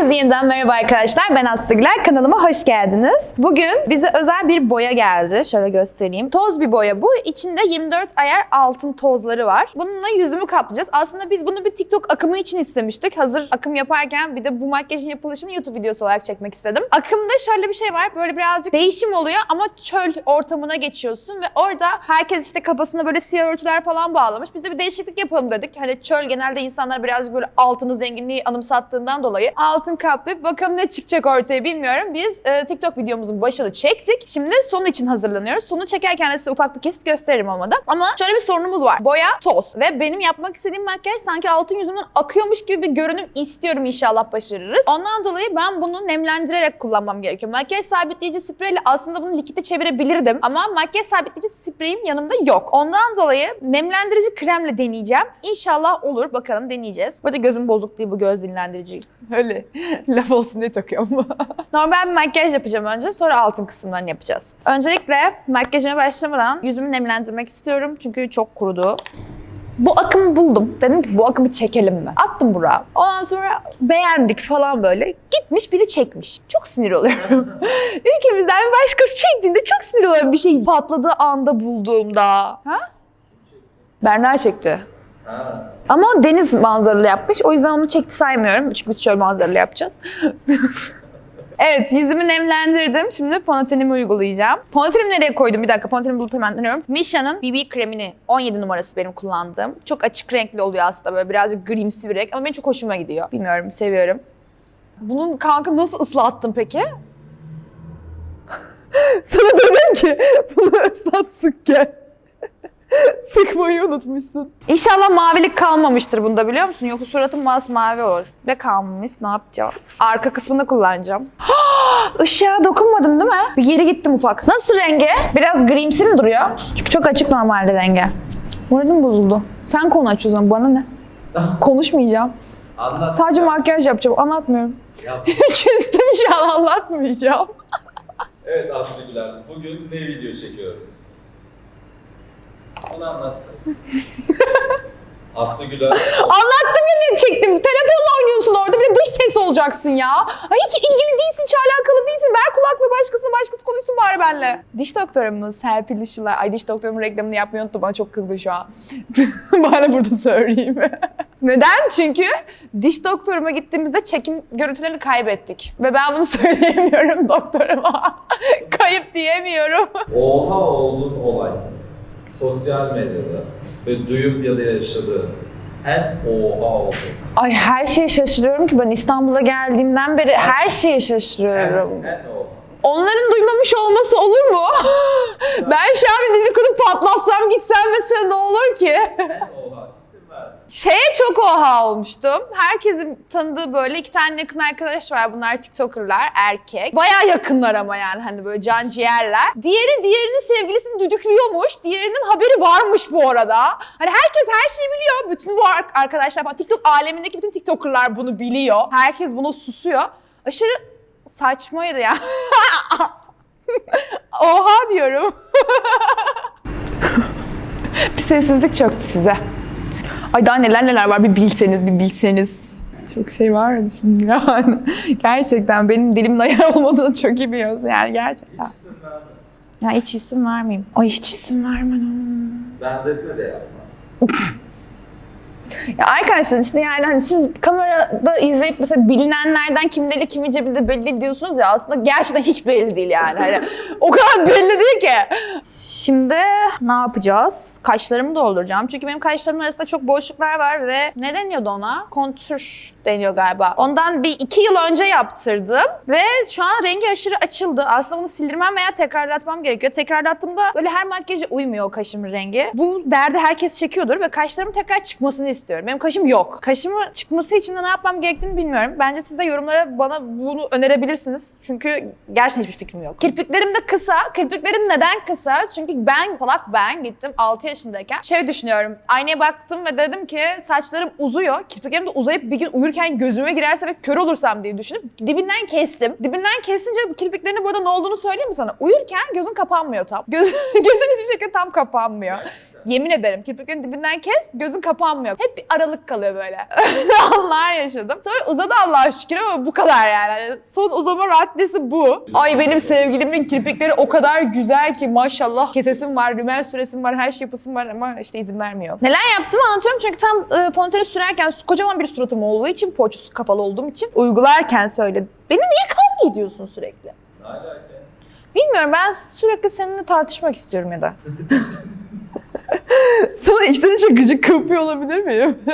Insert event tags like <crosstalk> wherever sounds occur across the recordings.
Herkese yeniden merhaba arkadaşlar. Ben Aslı Güler. Kanalıma hoş geldiniz. Bugün bize özel bir boya geldi. Şöyle göstereyim. Toz bir boya bu. İçinde 24 ayar altın tozları var. Bununla yüzümü kaplayacağız. Aslında biz bunu bir TikTok akımı için istemiştik. Hazır akım yaparken bir de bu makyajın yapılışını YouTube videosu olarak çekmek istedim. Akımda şöyle bir şey var. Böyle birazcık değişim oluyor ama çöl ortamına geçiyorsun ve orada herkes işte kafasına böyle siyah örtüler falan bağlamış. Biz de bir değişiklik yapalım dedik. Hani çöl genelde insanlar birazcık böyle altını zenginliği anımsattığından dolayı altın kaplayıp bakalım ne çıkacak ortaya bilmiyorum. Biz e, TikTok videomuzun başını çektik. Şimdi sonu için hazırlanıyoruz. Sonu çekerken de size ufak bir kesit gösteririm olmadı. Ama şöyle bir sorunumuz var. Boya toz ve benim yapmak istediğim makyaj sanki altın yüzümden akıyormuş gibi bir görünüm istiyorum inşallah başarırız. Ondan dolayı ben bunu nemlendirerek kullanmam gerekiyor. Makyaj sabitleyici spreyle aslında bunu likite çevirebilirdim ama makyaj sabitleyici spreyim yanımda yok. Ondan dolayı nemlendirici kremle deneyeceğim. İnşallah olur. Bakalım deneyeceğiz. Bu arada gözüm bozuk değil bu göz dinlendirici. Öyle <laughs> laf olsun diye takıyorum. <laughs> Normal bir makyaj yapacağım önce sonra altın kısımdan yapacağız. Öncelikle makyajına başlamadan yüzümü nemlendirmek istiyorum çünkü çok kurudu. Bu akımı buldum. Dedim ki bu akımı çekelim mi? Attım buraya. Ondan sonra beğendik falan böyle. Gitmiş biri çekmiş. Çok sinir oluyorum. <laughs> Ülkemizden bir başkası çektiğinde çok sinir oluyorum bir şey patladığı anda bulduğumda. Ha? Berna çekti. Ha. Ama o deniz manzaralı yapmış. O yüzden onu çekti saymıyorum. Çünkü biz şöyle manzaralı yapacağız. <laughs> evet yüzümü nemlendirdim. Şimdi fondötenimi uygulayacağım. Fondötenimi nereye koydum? Bir dakika fondötenimi bulup hemen dönüyorum. Misha'nın BB kremini 17 numarası benim kullandığım. Çok açık renkli oluyor aslında böyle birazcık grimsi bir renk ama benim çok hoşuma gidiyor. Bilmiyorum seviyorum. Bunun kanka nasıl ıslattın peki? <laughs> Sana dedim ki <laughs> bunu ıslat sık gel. <laughs> Sıkmayı unutmuşsun. İnşallah mavilik kalmamıştır bunda biliyor musun? Yoksa suratım masmavi olur. Ve kalmamış ne yapacağız? Arka kısmını kullanacağım. <gasps> Işığa dokunmadım değil mi? Bir geri gittim ufak. Nasıl rengi? Biraz grimsi mi duruyor? Çünkü çok açık normalde rengi. Moralim bozuldu. Sen konu aç o zaman bana ne? Konuşmayacağım. Anlat. Sadece makyaj yapacağım. Anlatmıyorum. Yap. <laughs> Küstüm şu an anlatmayacağım. Evet Aslı Güler, bugün ne video çekiyoruz? Onu anlattım. <laughs> Aslı Güler, Anlattım ya ne çektiğimizi. Telefonla oynuyorsun orada bir de dış ses olacaksın ya. Hiç ilgili değilsin, hiç alakalı değilsin. Ver kulaklığı başkasına, başkası konuşsun bari benimle. Diş doktorumuz Serpil Işılay. Ay diş doktorumun reklamını yapmayı unuttum. Bana çok kızgın şu an. <laughs> Bana burada söyleyeyim. <laughs> Neden? Çünkü diş doktoruma gittiğimizde çekim görüntülerini kaybettik. Ve ben bunu söyleyemiyorum doktoruma. Kayıp diyemiyorum. oha oğlun olay. Sosyal medyada ve duyup ya da yaşadığın en oha oldu. Ay her şeye şaşırıyorum ki ben İstanbul'a geldiğimden beri her şeye En, şaşırıyorum. en oha. Onların duymamış olması olur mu? <laughs> ben şu an bir dedikodu patlatsam gitsem mesela ne olur ki? En oha. Şeye çok oha olmuştum. Herkesin tanıdığı böyle iki tane yakın arkadaş var. Bunlar TikToker'lar, erkek. Baya yakınlar ama yani hani böyle can ciğerler. Diğeri diğerinin sevgilisini düdüklüyormuş. Diğerinin haberi varmış bu arada. Hani herkes her şeyi biliyor. Bütün bu ar- arkadaşlar falan TikTok alemindeki bütün TikToker'lar bunu biliyor. Herkes buna susuyor. Aşırı saçmaydı ya. <laughs> Oha diyorum. <laughs> bir sessizlik çöktü size. Ay daha neler neler var bir bilseniz bir bilseniz. Çok şey var ya şimdi yani. <laughs> Gerçekten benim dilimin ayar <laughs> olmadığını çok iyi biliyorsun yani gerçekten. Hiç isim verme. Ya hiç isim vermeyeyim. Ay hiç isim vermem. Benzetme de yapma. <laughs> Ya arkadaşlar işte yani hani siz kamerada izleyip mesela bilinenlerden kim deli kimi cebinde belli değil diyorsunuz ya aslında gerçekten hiç belli değil yani. Hani o kadar belli değil ki. Şimdi ne yapacağız? Kaşlarımı dolduracağım. Çünkü benim kaşlarımın arasında çok boşluklar var ve ne deniyordu ona? Kontür deniyor galiba. Ondan bir iki yıl önce yaptırdım ve şu an rengi aşırı açıldı. Aslında bunu sildirmem veya tekrarlatmam gerekiyor. Tekrarlattığımda böyle her makyaja uymuyor o kaşımın rengi. Bu derdi herkes çekiyordur ve kaşlarım tekrar çıkmasını istiyorum. Benim kaşım yok. Kaşımı çıkması için de ne yapmam gerektiğini bilmiyorum. Bence siz de yorumlara bana bunu önerebilirsiniz. Çünkü gerçekten hiçbir fikrim yok. Kirpiklerim de kısa. Kirpiklerim neden kısa? Çünkü ben, salak ben gittim 6 yaşındayken. Şey düşünüyorum. Aynaya baktım ve dedim ki saçlarım uzuyor. Kirpiklerim de uzayıp bir gün uyurken gözüme girerse ve kör olursam diye düşünüp dibinden kestim. Dibinden kesince kirpiklerinde burada ne olduğunu söyleyeyim mi sana? Uyurken gözün kapanmıyor tam. Göz, <laughs> gözün hiçbir şekilde tam kapanmıyor. Yemin ederim kirpiklerin dibinden kes gözün kapanmıyor. Hep bir aralık kalıyor böyle. <laughs> Öyle anlar yaşadım. Sonra uzadı Allah'a şükür ama bu kadar yani. Hani Son uzama raddesi bu. Ay benim sevgilimin kirpikleri o kadar güzel ki maşallah kesesim var, rümel süresim var, her şey yapasım var ama işte izin vermiyor. Neler yaptığımı anlatıyorum çünkü tam e, fondöteni sürerken kocaman bir suratım olduğu için, poğaçası kapalı olduğum için uygularken söyledim. Beni niye kavga ediyorsun sürekli? Ne alaka? Bilmiyorum ben sürekli seninle tartışmak istiyorum ya da. <laughs> Sana içten içe gıcık kapıyor olabilir miyim? <laughs>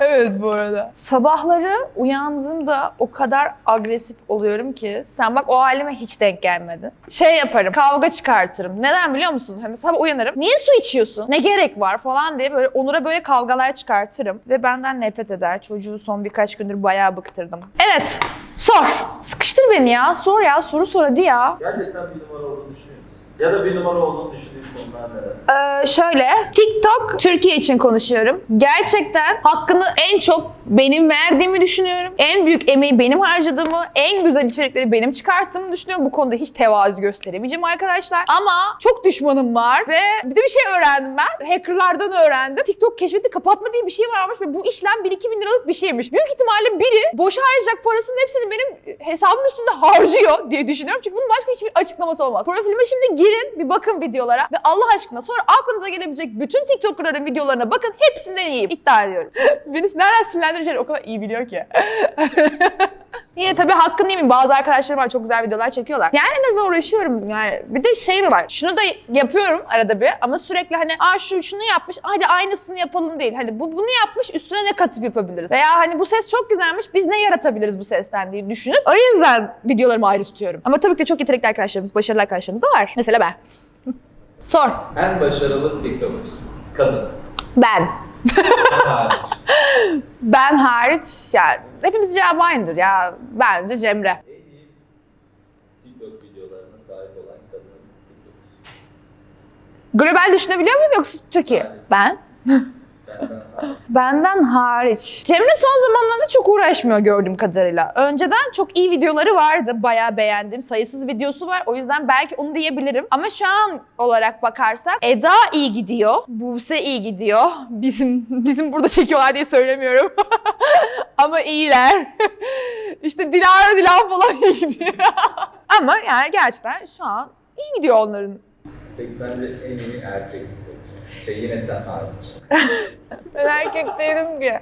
Evet bu arada. Sabahları uyandığımda o kadar agresif oluyorum ki sen bak o halime hiç denk gelmedi. Şey yaparım kavga çıkartırım. Neden biliyor musun? Hani sabah uyanırım. Niye su içiyorsun? Ne gerek var falan diye böyle Onur'a böyle kavgalar çıkartırım. Ve benden nefret eder. Çocuğu son birkaç gündür bayağı bıktırdım. Evet sor. Sıkıştır beni ya. Sor ya soru sor hadi ya. Gerçekten bir numara olduğunu düşünüyor musun? Ya da bir numara olduğunu düşündüğün konular neler? Ee, şöyle, TikTok Türkiye için konuşuyorum. Gerçekten hakkını en çok benim verdiğimi düşünüyorum. En büyük emeği benim harcadığımı, en güzel içerikleri benim çıkarttığımı düşünüyorum. Bu konuda hiç tevazu gösteremeyeceğim arkadaşlar. Ama çok düşmanım var ve bir de bir şey öğrendim ben. Hackerlardan öğrendim. TikTok keşfeti kapatma diye bir şey varmış ve bu işlem 1-2 bin liralık bir şeymiş. Büyük ihtimalle biri boşa harcayacak parasının hepsini benim hesabım üstünde harcıyor diye düşünüyorum. Çünkü bunun başka hiçbir açıklaması olmaz. Profilime şimdi girin, bir bakın videolara ve Allah aşkına sonra aklınıza gelebilecek bütün TikTok'ların videolarına bakın. Hepsinden iyiyim. İddia ediyorum. <laughs> Beni nereden sinirlendireceğini o kadar iyi biliyor ki. <laughs> Yine tabii hakkını yemeyeyim. Bazı arkadaşlarım var çok güzel videolar çekiyorlar. Yani ne zor uğraşıyorum yani. Bir de şey var. Şunu da yapıyorum arada bir ama sürekli hani aa şu şunu yapmış hadi aynısını yapalım değil. Hani bu bunu yapmış üstüne ne katıp yapabiliriz? Veya hani bu ses çok güzelmiş biz ne yaratabiliriz bu sesten diye düşünüp o yüzden videolarımı ayrı tutuyorum. Ama tabii ki çok yetenekli arkadaşlarımız, başarılı arkadaşlarımız da var. Mesela ben. Sor. En başarılı TikToker. Kadın. Ben. Sen hariç. <laughs> Ben hariç yani hepimiz cevabı aynıdır ya. Bence Cemre. En iyi TikTok videolarına sahip olan kadın. Global düşünebiliyor muyum yoksa Türkiye? Hayır. Ben. Benden hariç. Cemre son zamanlarda çok uğraşmıyor gördüğüm kadarıyla. Önceden çok iyi videoları vardı. Bayağı beğendiğim sayısız videosu var. O yüzden belki onu diyebilirim. Ama şu an olarak bakarsak Eda iyi gidiyor. Buse iyi gidiyor. Bizim <laughs> bizim burada çekiyorlar diye söylemiyorum. <laughs> Ama iyiler. <laughs> işte Dilara Dilan falan iyi gidiyor. Ama yani gerçekten şu an iyi gidiyor onların. Peki sence en iyi erkek? Şey yine sen hariç. <laughs> Ben erkek değilim ki.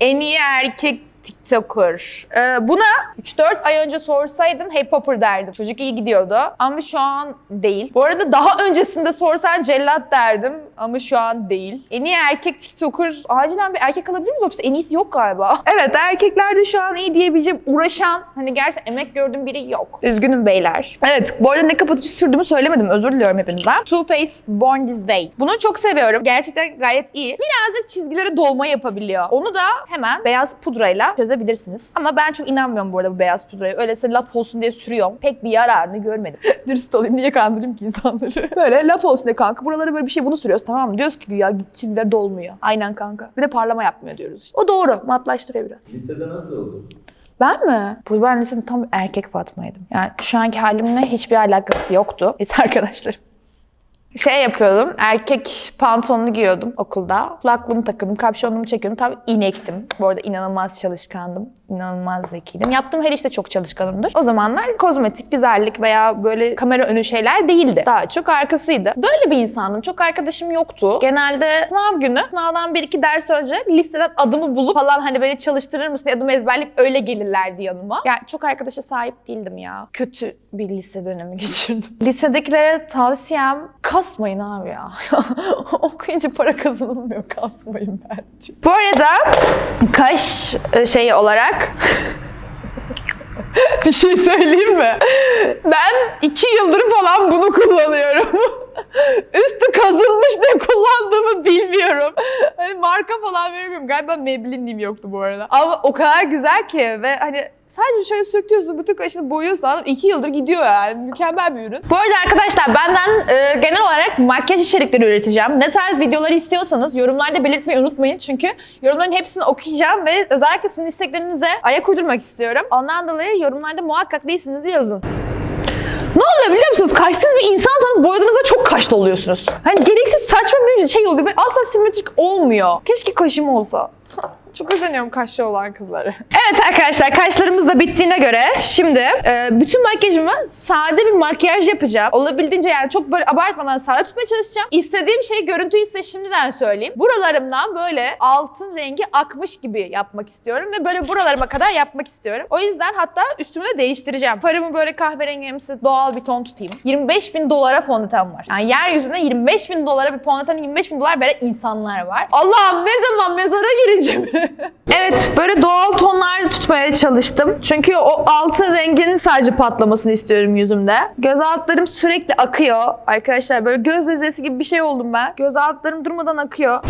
En iyi erkek TikToker. Ee, buna 3-4 ay önce sorsaydın Hey Popper derdim. Çocuk iyi gidiyordu ama şu an değil. Bu arada daha öncesinde sorsan Cellat derdim ama şu an değil. En iyi erkek TikToker. Acilen bir erkek alabilir miyiz? Yoksa en iyisi yok galiba. <laughs> Evet erkeklerde şu an iyi diyebileceğim uğraşan hani gerçekten emek gördüğüm biri yok. Üzgünüm beyler. Evet bu arada ne kapatıcı sürdüğümü söylemedim. Özür diliyorum hepinizden. Too Faced Born This Way. Bunu çok seviyorum. Gerçekten gayet iyi. Birazcık çizgilere dolma yapabiliyor. Onu da hemen beyaz pudrayla çözebilirsiniz. Ama ben çok inanmıyorum bu arada bu beyaz pudraya. Öylese laf olsun diye sürüyorum. Pek bir yararını görmedim. <laughs> Dürüst olayım niye kandırayım ki insanları? <laughs> Böyle laf olsun diye kanka buralara böyle bir şey bunu sürüyoruz tamam mı? Diyoruz ki güya çizgiler dolmuyor. Aynen kanka. Bir de parlama yapmıyor diyoruz işte. O doğru. Matlaştırıyor biraz. Lisede nasıl oldu? Ben mi? Bu ben lisede tam erkek Fatma'ydım. Yani şu anki halimle hiçbir alakası yoktu. Biz <laughs> arkadaşlarım. Şey yapıyordum, erkek pantolonunu giyiyordum okulda. Kulaklığımı takıyordum, kapşonumu çekiyordum. Tabii inektim. Bu arada inanılmaz çalışkandım. inanılmaz zekiydim. Yaptığım her işte çok çalışkanımdır. O zamanlar kozmetik, güzellik veya böyle kamera önü şeyler değildi. Daha çok arkasıydı. Böyle bir insandım. Çok arkadaşım yoktu. Genelde sınav günü, sınavdan bir iki ders önce listeden adımı bulup falan hani beni çalıştırır mısın adımı ezberleyip öyle gelirlerdi yanıma. Yani çok arkadaşa sahip değildim ya. Kötü bir lise dönemi <laughs> geçirdim. Lisedekilere tavsiyem kasmayın abi ya. <laughs> Okuyunca para kazanılmıyor. Kasmayın bence. Bu arada kaş e, şeyi olarak bir şey söyleyeyim mi? Ben iki yıldır falan bunu kullanıyorum. <laughs> Üstü kazılmış ne kullandığımı bilmiyorum. Hani marka falan veremiyorum. Galiba Maybelline New York'tu bu arada. Ama o kadar güzel ki ve hani sadece şöyle sürtüyorsun, bütün kaşını boyuyorsun. Adam iki yıldır gidiyor yani. Mükemmel bir ürün. Bu arada arkadaşlar benden e, genel olarak makyaj içerikleri üreteceğim. Ne tarz videolar istiyorsanız yorumlarda belirtmeyi unutmayın. Çünkü yorumların hepsini okuyacağım ve özellikle sizin isteklerinize ayak uydurmak istiyorum. Ondan dolayı yorumlarda muhakkak değilsiniz yazın. Ne oluyor biliyor musunuz? Kaşsız bir insansanız boyadığınızda çok kaşlı oluyorsunuz. Hani gereksiz saçma bir şey oluyor asla simetrik olmuyor. Keşke kaşım olsa. Çok özeniyorum kaşlı olan kızları. Evet arkadaşlar kaşlarımız da bittiğine göre şimdi e, bütün makyajımı sade bir makyaj yapacağım. Olabildiğince yani çok böyle abartmadan sade tutmaya çalışacağım. İstediğim şeyi görüntüyü size şimdiden söyleyeyim. Buralarımdan böyle altın rengi akmış gibi yapmak istiyorum ve böyle buralarıma kadar yapmak istiyorum. O yüzden hatta üstümü de değiştireceğim. Farımı böyle kahverengimsi doğal bir ton tutayım. 25 bin dolara fondöten var. Yani yeryüzünde 25 bin dolara bir fondöten 25 bin dolar veren insanlar var. Allah'ım ne zaman mezara girince mi? <laughs> <laughs> evet böyle doğal tonlarda tutmaya çalıştım. Çünkü o altın renginin sadece patlamasını istiyorum yüzümde. Göz altlarım sürekli akıyor. Arkadaşlar böyle göz lezesi gibi bir şey oldum ben. Göz altlarım durmadan akıyor.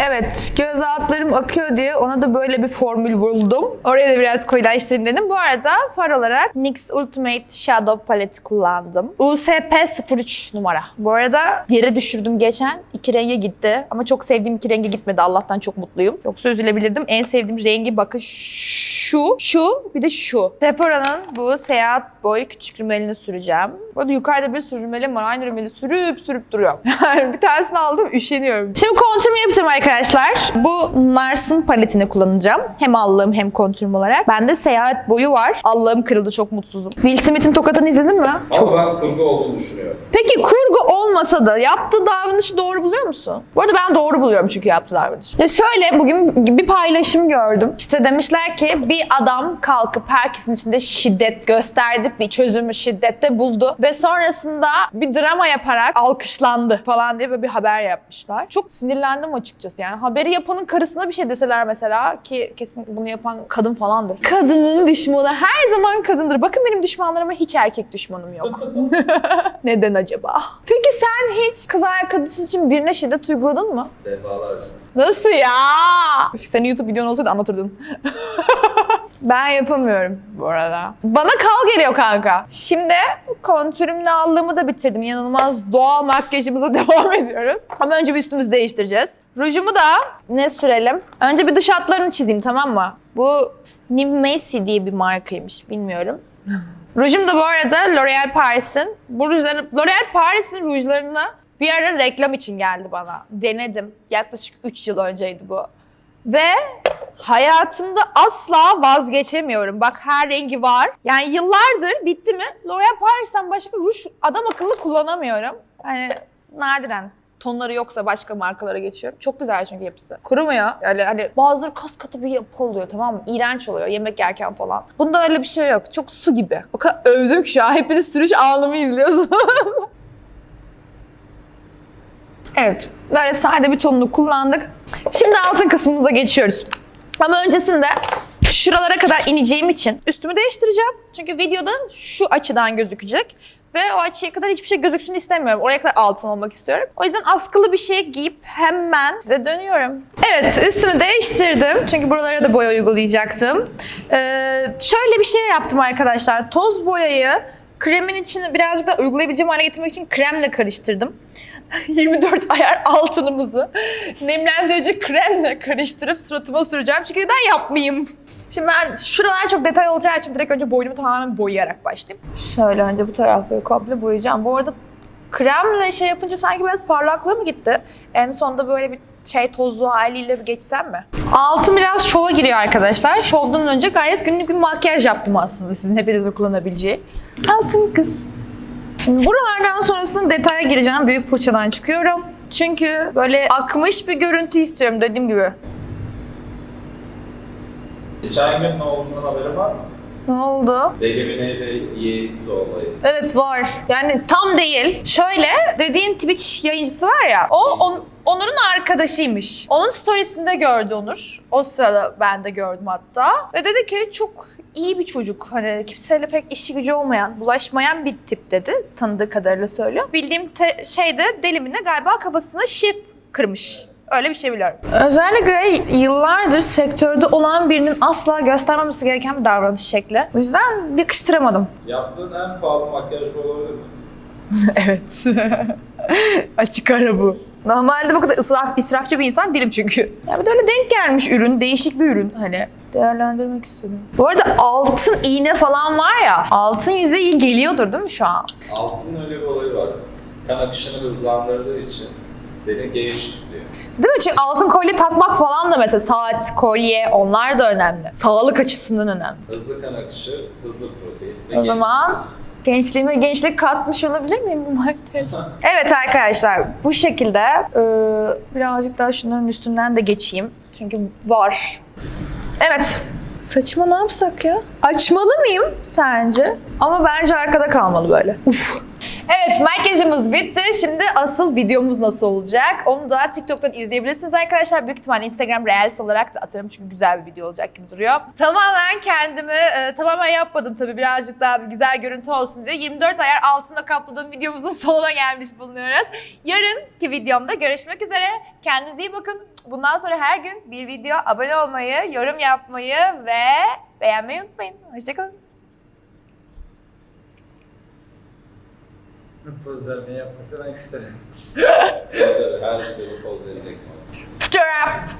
Evet, göz altlarım akıyor diye ona da böyle bir formül buldum. Oraya da biraz koyulaştırayım dedim. Bu arada far olarak NYX Ultimate Shadow Palette kullandım. USP 03 numara. Bu arada yere düşürdüm geçen. iki renge gitti. Ama çok sevdiğim iki renge gitmedi. Allah'tan çok mutluyum. Yoksa üzülebilirdim. En sevdiğim rengi bakın şu, şu, bir de şu. Sephora'nın bu seyahat boyu küçük rümelini süreceğim. Bu arada yukarıda bir sürü rümelim var. Aynı rümeli sürüp sürüp duruyorum. <laughs> Yani bir tanesini aldım, üşeniyorum. Şimdi kontürümü yapacağım arkadaşlar. Bu Nars'ın paletini kullanacağım. Hem allığım hem kontürüm olarak. Bende seyahat boyu var. Allığım kırıldı, çok mutsuzum. Will Smith'in tokatını izledin mi? Ama ben kurgu olduğunu düşünüyorum. Peki kurgu olmasa da yaptığı davranışı doğru buluyor musun? Bu arada ben doğru buluyorum çünkü yaptığı davranışı. Ya şöyle bugün bir paylaşım gördüm. İşte demişler ki bir adam kalkıp herkesin içinde şiddet gösterdi. Bir çözümü şiddette buldu. Ve sonrasında bir drama yaparak alkışlandı falan diye böyle bir haber yapmışlar. Çok sinirlendim açıkçası. Yani haberi yapanın karısına bir şey deseler mesela ki kesin bunu yapan kadın falandır. Kadının düşmanı her zaman kadındır. Bakın benim düşmanlarıma hiç erkek düşmanım yok. <laughs> Neden acaba? Peki sen hiç kız arkadaşın için birine şiddet uyguladın mı? Defalarca. Nasıl ya? Üf, senin YouTube videon olsaydı anlatırdın. <laughs> ben yapamıyorum bu arada. Bana kal geliyor kanka. Şimdi kontürümle aldığımı da bitirdim. İnanılmaz doğal makyajımıza <laughs> devam ediyoruz. Ama önce bir üstümüzü değiştireceğiz. Rujumu da ne sürelim? Önce bir dış hatlarını çizeyim tamam mı? Bu Nive Macy diye bir markaymış bilmiyorum. <laughs> Rujum da bu arada L'Oreal Paris'in. Bu rujlarını, L'Oreal Paris'in rujlarını bir ara reklam için geldi bana. Denedim. Yaklaşık 3 yıl önceydi bu. Ve hayatımda asla vazgeçemiyorum. Bak her rengi var. Yani yıllardır bitti mi L'Oreal Paris'ten başka ruj adam akıllı kullanamıyorum. Yani nadiren tonları yoksa başka markalara geçiyorum. Çok güzel çünkü yapısı. Kurumuyor. Yani hani bazıları kas katı bir yapı oluyor tamam mı? İğrenç oluyor yemek yerken falan. Bunda öyle bir şey yok. Çok su gibi. O kadar övdüm şu an. Hepiniz sürüş anımı izliyorsunuz. <laughs> evet. Böyle sade bir tonunu kullandık. Şimdi altın kısmımıza geçiyoruz. Ama öncesinde şuralara kadar ineceğim için üstümü değiştireceğim. Çünkü videoda şu açıdan gözükecek. Ve o açıya kadar hiçbir şey gözüksün istemiyorum. Oraya kadar altın olmak istiyorum. O yüzden askılı bir şey giyip hemen size dönüyorum. Evet üstümü değiştirdim. Çünkü buralara da boya uygulayacaktım. Ee, şöyle bir şey yaptım arkadaşlar. Toz boyayı kremin içine birazcık da uygulayabileceğim hale getirmek için kremle karıştırdım. <laughs> 24 ayar altınımızı nemlendirici kremle karıştırıp suratıma süreceğim. Çünkü neden yapmayayım? Şimdi ben şuralar çok detay olacağı için direkt önce boynumu tamamen boyayarak başlayayım. Şöyle önce bu tarafları komple boyayacağım. Bu arada kremle şey yapınca sanki biraz parlaklığı mı gitti? En sonunda böyle bir şey tozlu haliyle bir geçsem mi? Altın biraz şova giriyor arkadaşlar. Şovdan önce gayet günlük bir makyaj yaptım aslında sizin hepinizin kullanabileceği. Altın kız. Şimdi buralardan sonrasında detaya gireceğim. Büyük fırçadan çıkıyorum. Çünkü böyle akmış bir görüntü istiyorum dediğim gibi. Geçen gün ne olduğundan haberin var mı? Ne oldu? Deli Mine ile Yeğiz olayı. Evet var. Yani tam değil. Şöyle dediğin Twitch yayıncısı var ya. O on, Onur'un arkadaşıymış. Onun storiesinde gördü Onur. O sırada ben de gördüm hatta. Ve dedi ki çok iyi bir çocuk. Hani kimseyle pek işi gücü olmayan, bulaşmayan bir tip dedi. Tanıdığı kadarıyla söylüyor. Bildiğim te- şeyde delimine galiba kafasına şif kırmış. Öyle bir şey biliyorum. Özellikle yıllardır sektörde olan birinin asla göstermemesi gereken bir davranış şekli. O yüzden yakıştıramadım. Yaptığın en pahalı makyaj olabilir mi? <laughs> evet. <laughs> Açık ara bu. Normalde bu kadar israf, israfçı bir insan değilim çünkü. Ya bir de öyle denk gelmiş ürün, değişik bir ürün hani. Değerlendirmek istedim. Bu arada altın iğne falan var ya, altın yüzeyi geliyordur değil mi şu an? Altının öyle bir olayı var. Kan akışını hızlandırdığı için seni genç tutuyor. Değil mi? Çünkü altın kolye takmak falan da mesela saat, kolye onlar da önemli. Sağlık açısından önemli. Hızlı kan akışı, hızlı protein. ve O zaman tutuyorsun. Gençliğime gençlik katmış olabilir miyim bu makyaj? Evet arkadaşlar bu şekilde e, birazcık daha şunların üstünden de geçeyim. Çünkü var. Evet. Saçıma ne yapsak ya? Açmalı mıyım sence? Ama bence arkada kalmalı böyle. Uf. Evet makyajımız bitti. Şimdi asıl videomuz nasıl olacak? Onu da TikTok'tan izleyebilirsiniz arkadaşlar. Büyük ihtimalle Instagram Reels olarak da atarım çünkü güzel bir video olacak gibi duruyor. Tamamen kendimi e, tamamen yapmadım tabii birazcık daha bir güzel görüntü olsun diye. 24 ayar altında kapladığım videomuzun <laughs> sonuna gelmiş bulunuyoruz. Yarınki videomda görüşmek üzere. Kendinize iyi bakın. Bundan sonra her gün bir video abone olmayı, yorum yapmayı ve beğenmeyi unutmayın. Hoşçakalın. Poz vermeyi yapması ben isterim. <laughs> Tabii, her videoda poz verecek. Fotoğraf.